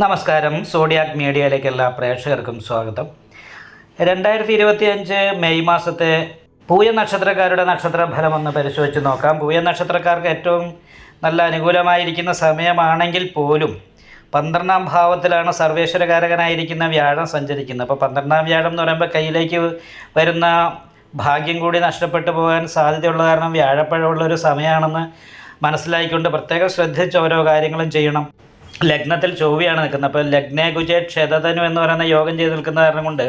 നമസ്കാരം. സോഡിയാക് മീഡിയയിലേക്ക് എല്ലാ പ്രേക്ഷകർക്കും സ്വാഗതം. രണ്ടായിരത്തി ഇരുപത്തി അഞ്ച് മെയ് മാസത്തെ പൂയ നക്ഷത്രക്കാരുടെ നക്ഷത്ര ഫലം ഒന്ന് പരിശോധിച്ച് നോക്കാം. പൂയ നക്ഷത്രക്കാർക്ക് ഏറ്റവും നല്ല അനുകൂലമായിരിക്കുന്ന സമയമാണെങ്കിൽ പോലും പന്ത്രണ്ടാം ഭാവത്തിലാണ് സർവേശ്വരകാരകനായിരിക്കുന്ന വ്യാഴം സഞ്ചരിക്കുന്നത്. അപ്പോൾ പന്ത്രണ്ടാം വ്യാഴം എന്ന് പറയുമ്പോൾ കയ്യിലേക്ക് വരുന്ന ഭാഗ്യം കൂടി നഷ്ടപ്പെട്ടു പോകാൻ സാധ്യതയുള്ള കാരണം വ്യാഴപ്പഴമുള്ള ഒരു സമയമാണെന്ന് മനസ്സിലാക്കിക്കൊണ്ട് പ്രത്യേകം ശ്രദ്ധിച്ച് ഓരോ കാര്യങ്ങളും ചെയ്യണം. ലഗ്നത്തിൽ ചൊവ്വയാണ് നിൽക്കുന്നത്. അപ്പോൾ ലഗ്നേകുജ ക്ഷതതനു എന്ന് പറയുന്ന യോഗം ചെയ്ത് നിൽക്കുന്ന കാരണം കൊണ്ട്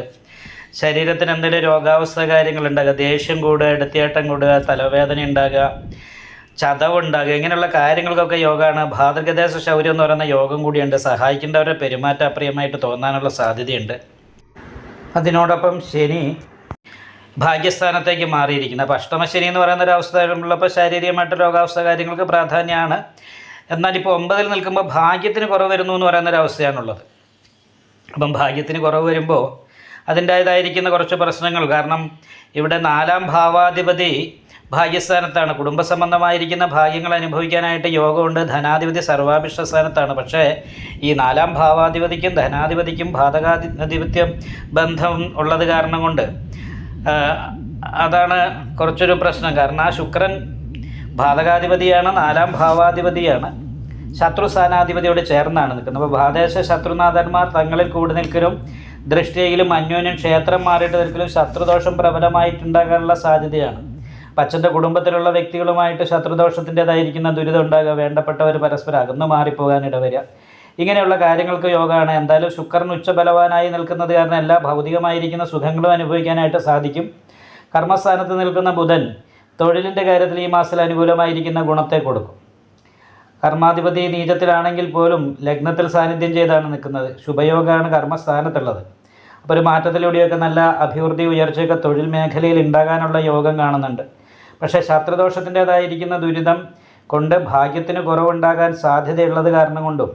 ശരീരത്തിന് എന്തെങ്കിലും രോഗാവസ്ഥ കാര്യങ്ങളുണ്ടാകുക ദേഷ്യം കൂടുക എടുത്തിയേട്ടം കൂടുക തലവേദന ഉണ്ടാകുക ചതവുണ്ടാകുക ഇങ്ങനെയുള്ള കാര്യങ്ങൾക്കൊക്കെ യോഗമാണ്. ഭാതൃകദേശ ശൗര്യം എന്ന് പറയുന്ന യോഗം കൂടിയുണ്ട്. സഹായിക്കേണ്ടവരെ പെരുമാറ്റ അപ്രിയമായിട്ട് തോന്നാനുള്ള സാധ്യതയുണ്ട്. അതിനോടൊപ്പം ശനി ഭാഗ്യസ്ഥാനത്തേക്ക് മാറിയിരിക്കുന്നത് അപ്പോൾ അഷ്ടമശനി എന്ന് പറയുന്ന ഒരു അവസ്ഥ ഉള്ളപ്പോൾ ശാരീരികമായിട്ട് രോഗാവസ്ഥ കാര്യങ്ങൾക്ക് പ്രാധാന്യമാണ്. എന്നാൽ ഇപ്പോൾ ഒമ്പതിൽ നിൽക്കുമ്പോൾ ഭാഗ്യത്തിന് കുറവ് വരുന്നു എന്ന് പറയുന്ന ഒരു അവസ്ഥയാണുള്ളത് അപ്പം ഭാഗ്യത്തിന് കുറവ് വരുമ്പോൾ അതിന്റേതായിരിക്കുന്ന കുറച്ച് പ്രശ്നങ്ങൾ. കാരണം ഇവിടെ നാലാം ഭാവാധിപതി ഭാഗ്യസ്ഥാനത്താണ്. കുടുംബസംബന്ധമായിരിക്കുന്ന ഭാഗ്യങ്ങൾ അനുഭവിക്കാനായിട്ട് യോഗമുണ്ട്. ധനാധിപതി സർവാഭിഷ്ട സ്ഥാനത്താണ് പക്ഷേ ഈ നാലാം ഭാവാധിപതിക്കും ധനാധിപതിക്കും ബാധകാധിപത്യം ബന്ധം ഉള്ളത് കാരണം കൊണ്ട് അതാണ് കുറച്ചൊരു പ്രശ്നം. കാരണം ആ ശുക്രൻ ബാധകാധിപതിയാണ് നാലാം ഭാവാധിപതിയാണ്. ശത്രു സേനാധിപതിയോട് ചേർന്നാണ് നിൽക്കുന്നത്. അപ്പോൾ ഭാദേശ ശത്രുനാഥന്മാർ തങ്ങളിൽ കൂടി നിൽക്കലും ദൃഷ്ടിയിലും അന്യോന്യം ക്ഷേത്രം മാറിയിട്ട് നിൽക്കലും ശത്രുദോഷം പ്രബലമായിട്ടുണ്ടാകാനുള്ള സാധ്യതയാണ്. പച്ചന്റെ കുടുംബത്തിലുള്ള വ്യക്തികളുമായിട്ട് ശത്രുദോഷത്തിന്റെതായിരിക്കുന്ന ദുരിതം ഉണ്ടാകുക വേണ്ടപ്പെട്ടവർ പരസ്പരം അകന്നു മാറിപ്പോകാൻ ഇടവരിക. ഇങ്ങനെയുള്ള കാര്യങ്ങൾക്ക് യോഗമാണ് എന്തായാലും ശുക്രൻ ഉച്ചബലവാനായി നിൽക്കുന്നത് കാരണം എല്ലാ ഭൗതികമായിരിക്കുന്ന സുഖങ്ങളും അനുഭവിക്കാനായിട്ട് സാധിക്കും. കർമ്മസ്ഥാനത്ത് നിൽക്കുന്ന ബുധൻ തൊഴിലിന്റെ കാര്യത്തിൽ ഈ മാസത്തിൽ അനുകൂലമായിരിക്കുന്ന ഗുണത്തെ കൊടുക്കും. കർമാധിപതി നീചത്തിലാണെങ്കിൽ പോലും ലഗ്നത്തിൽ സാന്നിധ്യം ചെയ്താണ് നിൽക്കുന്നത്. ശുഭയോഗമാണ് കർമ്മസ്ഥാനത്തുള്ളത്. അപ്പോൾ ഒരു മാറ്റത്തിലൂടെയൊക്കെ നല്ല അഭിവൃദ്ധി ഉയർച്ചയൊക്കെ തൊഴിൽ മേഖലയിൽ ഉണ്ടാകാനുള്ള യോഗം കാണുന്നുണ്ട്. പക്ഷേ ശത്രുദോഷത്തിന്റെതായിരിക്കുന്ന ദുരിതം കൊണ്ട് ഭാഗ്യത്തിന് കുറവുണ്ടാകാൻ സാധ്യതയുള്ളത് കാരണം കൊണ്ടും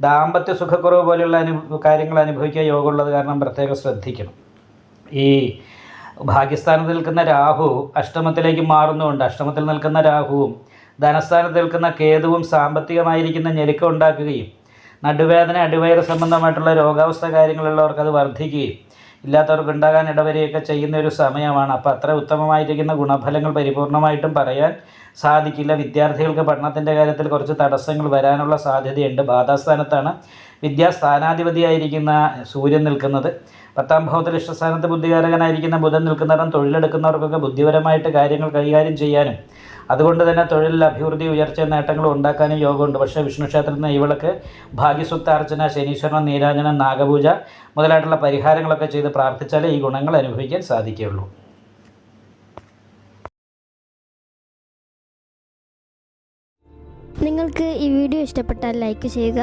ദാമ്പത്യ സുഖക്കുറവ് പോലെയുള്ള അനു കാര്യങ്ങൾ അനുഭവിക്കുക യോഗമുള്ളത് കാരണം പ്രത്യേകം ശ്രദ്ധിക്കണം. ഈ ഭാഗ്യസ്ഥാനത്ത് നിൽക്കുന്ന രാഹു അഷ്ടമത്തിലേക്ക് മാറുന്നുണ്ട്. അഷ്ടമത്തിൽ നിൽക്കുന്ന രാഹുവും ധനസ്ഥാനത്ത് നിൽക്കുന്ന കേതുവും സാമ്പത്തികമായിരിക്കുന്ന ഞെരുക്കം ഉണ്ടാക്കുകയും നടുവേദന അടിവയറ് സംബന്ധമായിട്ടുള്ള രോഗാവസ്ഥ കാര്യങ്ങളുള്ളവർക്ക് അത് വർദ്ധിക്കുകയും ഇല്ലാത്തവർക്ക് ഉണ്ടാകാൻ ഇടവരെയൊക്കെ ചെയ്യുന്ന ഒരു സമയമാണ്. അപ്പോൾ അത്ര ഉത്തമമായിരിക്കുന്ന ഗുണഫലങ്ങൾ പരിപൂർണമായിട്ടും പറയാൻ സാധിക്കില്ല. വിദ്യാർത്ഥികൾക്ക് പഠനത്തിന്റെ കാര്യത്തിൽ കുറച്ച് തടസ്സങ്ങൾ വരാനുള്ള സാധ്യതയുണ്ട്. ബാധാസ്ഥാനത്താണ് വിദ്യാസ്ഥാനാധിപതിയായിരിക്കുന്ന സൂര്യൻ നിൽക്കുന്നത്. പത്താം ഭാവത്തിൽ ഇഷ്ടസ്ഥാനത്ത് ബുദ്ധികാരകനായിരിക്കുന്ന ബുധൻ നിൽക്കുന്നിടം തൊഴിലെടുക്കുന്നവർക്കൊക്കെ ബുദ്ധിപരമായിട്ട് കാര്യങ്ങൾ കൈകാര്യം ചെയ്യാനും അതുകൊണ്ട് തന്നെ തൊഴിലിൽ അഭിവൃദ്ധി ഉയർച്ച നേട്ടങ്ങൾ ഉണ്ടാക്കാനും യോഗമുണ്ട്. പക്ഷേ വിഷ്ണു ക്ഷേത്രത്തിൽ നിന്ന് ഇവൾക്ക് ഭാഗ്യസുക്താർച്ചന ശനീശ്വരൻ നീരാജനം നാഗപൂജ മുതലായിട്ടുള്ള പരിഹാരങ്ങളൊക്കെ ചെയ്ത് പ്രാർത്ഥിച്ചാലേ ഈ ഗുണങ്ങൾ അനുഭവിക്കാൻ സാധിക്കുകയുള്ളൂ. നിങ്ങൾക്ക് ഈ വീഡിയോ ഇഷ്ടപ്പെട്ടാൽ ലൈക്ക് ചെയ്യുക